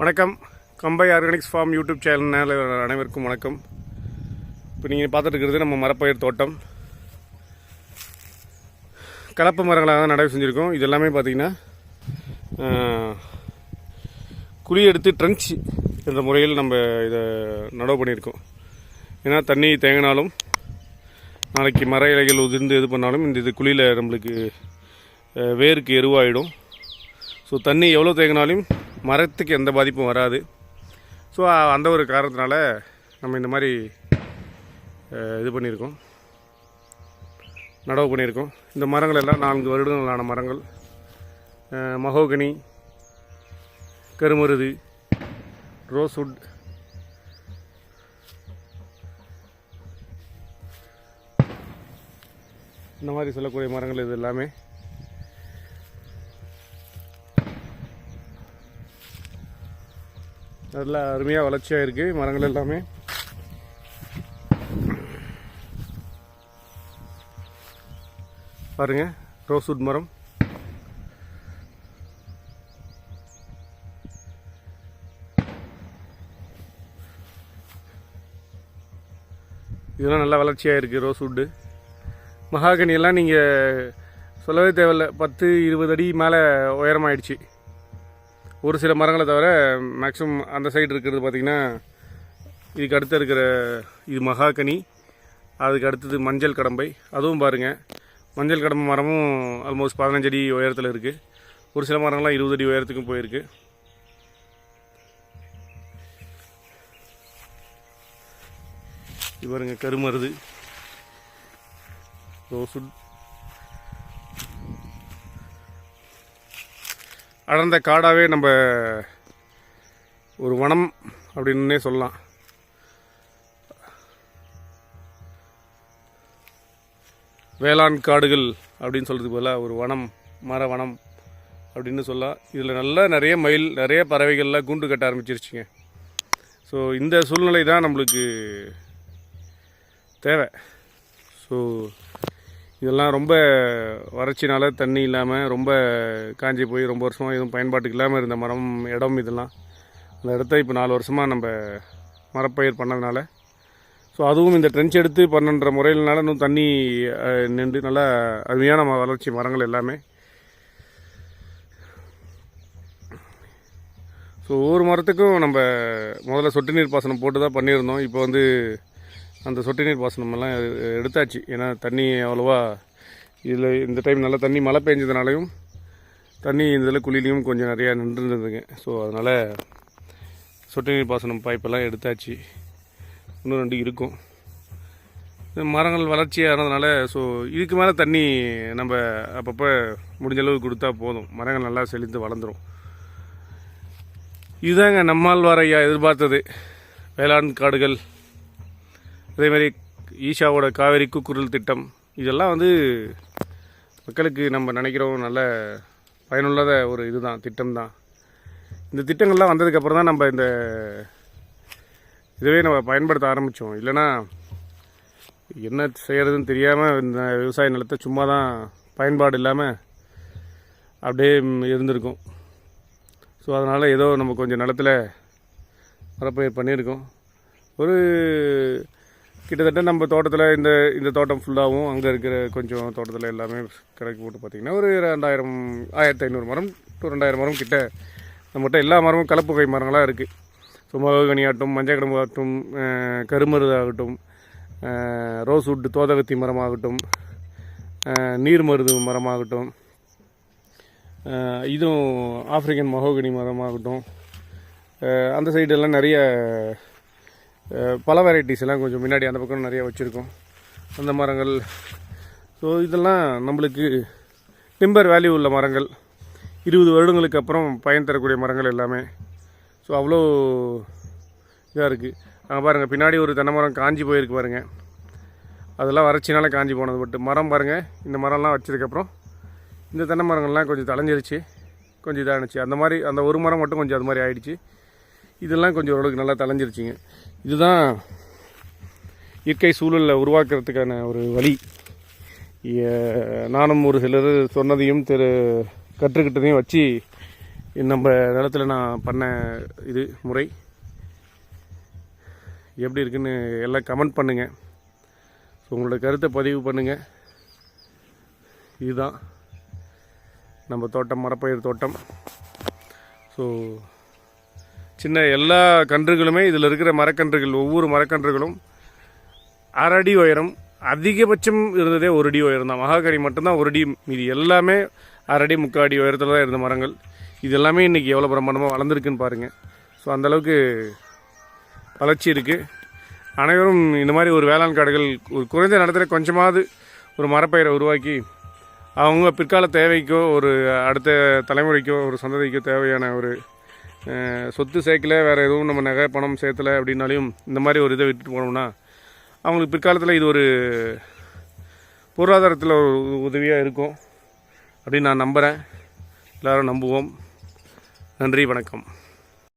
வணக்கம். கம்பை organics form YouTube channel அனைவருக்கும் வணக்கம். இப்போ நீங்கள் பார்த்துட்டு இருக்கிறது நம்ம மரப்பயிர் தோட்டம். கலப்பு மரங்களாக தான் நடவு செஞ்சுருக்கோம். இது எல்லாமே பார்த்தீங்கன்னா குழி எடுத்து ட்ரென்ச் என்ற முறையில் நம்ம இதை நடவு பண்ணியிருக்கோம். ஏன்னா தண்ணி தேங்கினாலும் நாளைக்கு மர இலைகள் உதிர்ந்து இது பண்ணாலும் இந்த இது குழியில் நம்மளுக்கு வேருக்கு எருவாயிடும். ஸோ தண்ணி எவ்வளோ தேங்கினாலும் மரத்துக்கு எந்த பாதிப்பும் வராது. ஸோ அந்த ஒரு காரணத்தினால நம்ம இந்த மாதிரி இது பண்ணியிருக்கோம். நடவு பண்ணியிருக்கோம். இந்த மரங்கள் எல்லாம் நான்கு வருடங்களான மரங்கள். மகோகனி கருமருது ரோஸ்வுட் இந்த மாதிரி சொல்லக்கூடிய மரங்கள் இது எல்லாமே. நல்லா அருமையாக வளர்ச்சியாக இருக்குது மரங்கள் எல்லாமே. பாருங்க ரோஸ்வுட் மரம். இதெல்லாம் நல்லா வளர்ச்சியாக இருக்குது ரோஸ்வுட்டு. மகாகனி எல்லாம் நீங்கள் சொல்லவே தேவையில்ல பத்து இருபது அடி மேலே உயரமாயிடுச்சு. ஒரு சில மரங்களை தவிர மேக்ஸிமம் அந்த சைடு இருக்கிறது பார்த்திங்கன்னா இதுக்கு அடுத்து இருக்கிற இது மகாகனி அதுக்கு அடுத்தது மஞ்சள் கடம்பை. அதுவும் பாருங்கள் மஞ்சள் கடம்பை மரமும் ஆல்மோஸ்ட் பதினஞ்சு அடி உயரத்தில் இருக்குது ஒரு சில மரங்கள்லாம் இருபது அடி உயரத்துக்கும் போயிருக்கு. இது பாருங்க கருமருது. ரோசுட் அடர்ந்த காடாகவே நம்ம ஒரு வனம் அப்படின்னே சொல்லலாம். வேளாண் காடுகள் அப்படின்னு சொல்கிறது போல் ஒரு வனம் மர வனம் அப்படின்னு சொல்லலாம் இதில் நல்லா நிறைய மயில் நிறைய பறவைகள்லாம் கூண்டு கட்ட ஆரம்பிச்சிருச்சுங்க. ஸோ இந்த சூழ்நிலை தான் நம்மளுக்கு தேவை. ஸோ இதெல்லாம் ரொம்ப வறட்சினால் தண்ணி இல்லாமல் ரொம்ப காஞ்சி போய் ரொம்ப வருஷமாக எதுவும் பயன்பாட்டுக்கு இல்லாமல் இருந்த மரம் இடம் இதெல்லாம். அந்த இடத்த இப்போ நாலு வருஷமாக நம்ம மரப்பயிர் பண்ணதுனால. ஸோ அதுவும் இந்த ட்ரென்ச் எடுத்து பண்ணுன்ற முறையினால இன்னும் தண்ணி நின்று நல்லா அருமையான வளர்ச்சி மரங்கள் எல்லாமே. ஸோ ஒவ்வொரு மரத்துக்கும் நம்ம முதல்ல சொட்டு நீர் பாசனம் போட்டு தான் பண்ணியிருந்தோம். இப்போ வந்து அந்த சொட்டு நீர் பாசனமெல்லாம் எடுத்தாச்சு. ஏன்னா தண்ணி அவ்வளோவா இதில் இந்த டைம் நல்லா தண்ணி மழை பெஞ்சதுனாலையும் தண்ணி இதில் குழிலையும் கொஞ்சம் நிறையா நின்றுருந்ததுங்க. ஸோ அதனால் சொட்டு நீர் பாசனம் பைப்பெல்லாம் எடுத்தாச்சு. இன்னும் ரெண்டு இருக்கும். மரங்கள் வளர்ச்சி ஆனதுனால ஸோ இதுக்கு மேலே தண்ணி நம்ம அப்பப்போ முடிஞ்ச அளவு கொடுத்தா போதும். மரங்கள் நல்லா செழித்து வளர்ந்துரும். இதுதாங்க நம்மாழ்வார் ஐயா எதிர்பார்த்தது. வேளாண் காடுகள் அதே மாதிரி ஈஷாவோட காவேரி கூக்குரல் திட்டம் இதெல்லாம் வந்து மக்களுக்கு நம்ம நினைக்கிறோம் நல்ல பயனுள்ளத ஒரு இதுதான் திட்டம் தான் இந்த திட்டங்கள்லாம் வந்ததுக்கப்புறம் தான் நம்ம இந்த இதுவே நம்ம பயன்படுத்த ஆரம்பித்தோம் இல்லைன்னா என்ன செய்கிறதுன்னு தெரியாமல் இந்த விவசாய நிலத்தை சும்மா தான் பயன்பாடு இல்லாமல் அப்படியே இருந்திருக்கும். ஸோ அதனால் ஏதோ நம்ம கொஞ்சம் நிலத்துல மரப்பயிர் பண்ணியிருக்கோம். ஒரு கிட்டத்தட்ட நம்ம தோட்டத்தில் இந்த இந்த தோட்டம் ஃபுல்லாகவும் அங்கே இருக்கிற கொஞ்சம் தோட்டத்தில் எல்லாமே கணக்கு போட்டு பார்த்திங்கன்னா ஒரு ரெண்டாயிரம் ஆயிரத்தி ஐநூறு மரம் டு ரெண்டாயிரம் மரம் கிட்ட நம்மகிட்ட எல்லா மரமும் கலப்பு வகை மரங்களாக இருக்குது ஸோ மககனி ஆகட்டும் மஞ்சள் கடம்பு ஆகட்டும் அஹ், கருமருது ஆகட்டும் ரோஸ்வுட்டு ரோஸ்வுட் தோதகத்தி மரமாகட்டும் நீர்மருது நீர் மருது மரமாகட்டும் இதுவும் ஆப்பிரிக்கன் மகோகனி மரமாகட்டும் அந்த சைடெல்லாம் நிறைய பல வெரைட்டிஸ் எல்லாம் கொஞ்சம் முன்னாடி அந்த பக்கம் நிறைய வச்சுருக்கோம். அந்த மரங்கள். ஸோ இதெல்லாம் நம்மளுக்கு டிம்பர் வேல்யூ உள்ள மரங்கள். இருபது வருடங்களுக்கு அப்புறம் பயன் தரக்கூடிய மரங்கள் எல்லாமே. ஸோ அவ்வளோ இதாக இருக்குது அங்கே பாருங்கள் பின்னாடி ஒரு தென்னை மரம் காஞ்சி போயிருக்கு பாருங்கள் அதெல்லாம் வறட்சினால காஞ்சி போனது பட் மரம் பாருங்கள் இந்த மரம்லாம் வச்சதுக்கப்புறம் இந்த தென்னை மரங்கள்லாம் கொஞ்சம் தலைஞ்சிருச்சு கொஞ்சம் இதாகிடுச்சு அந்த மாதிரி அந்த ஒரு மரம் மட்டும் கொஞ்சம் அது மாதிரி ஆயிடுச்சு. இதெல்லாம் கொஞ்சம் ஓரளவுக்கு நல்லா தலைஞ்சிருச்சிங்க இதுதான் இயற்கை சூழலில் உருவாக்குறதுக்கான ஒரு வழி. நானும் ஒரு சிலர் சொன்னதையும் திரு கற்றுக்கிட்டதையும் வச்சு நம்ம நிலத்தில் நான் பண்ண இது முறை. எப்படி இருக்குன்னு எல்லாம் கமெண்ட் பண்ணுங்கள் ஸோ உங்களோட கருத்தை பதிவு பண்ணுங்கள் இதுதான் நம்ம தோட்டம் மரப்பயிர் தோட்டம். ஸோ சின்ன எல்லா கன்றுகளுமே இதில் இருக்கிற மரக்கன்றுகள் ஒவ்வொரு மரக்கன்றுகளும் அரை அடி உயரம் அதிகபட்சம் இருந்ததே ஒரு அடி உயரம் தான். மகாகரி மட்டும்தான் ஒரு அடி மீதி. எல்லாமே அரை அடி முக்கால் அடி உயரத்தில் தான் இருந்த மரங்கள். இது எல்லாமே இன்றைக்கி எவ்வளோ பிரம்மாண்டமாக வளர்ந்துருக்குன்னு பாருங்கள் ஸோ அந்தளவுக்கு வளர்ச்சி இருக்குது அனைவரும் இந்த மாதிரி ஒரு வேளாண் காடுகள் ஒரு குறைந்த நேரத்தில் கொஞ்சமாவது ஒரு மரப்பயிரை உருவாக்கி அவங்க பிற்கால தேவைக்கோ ஒரு அடுத்த தலைமுறைக்கோ ஒரு சந்ததிக்கோ தேவையான ஒரு சொத்து சேர்க்கல வேறு எதுவும் நம்ம நகை பணம் சேர்த்தலை அப்படின்னாலையும் இந்த மாதிரி ஒரு இதை விட்டுட்டு போனோம்னா அவங்களுக்கு பிற்காலத்தில் இது ஒரு பொருளாதாரத்தில் ஒரு உதவியாக இருக்கும். அப்படின்னு நான் நம்புகிறேன் எல்லோரும் நம்புவோம். நன்றி வணக்கம்.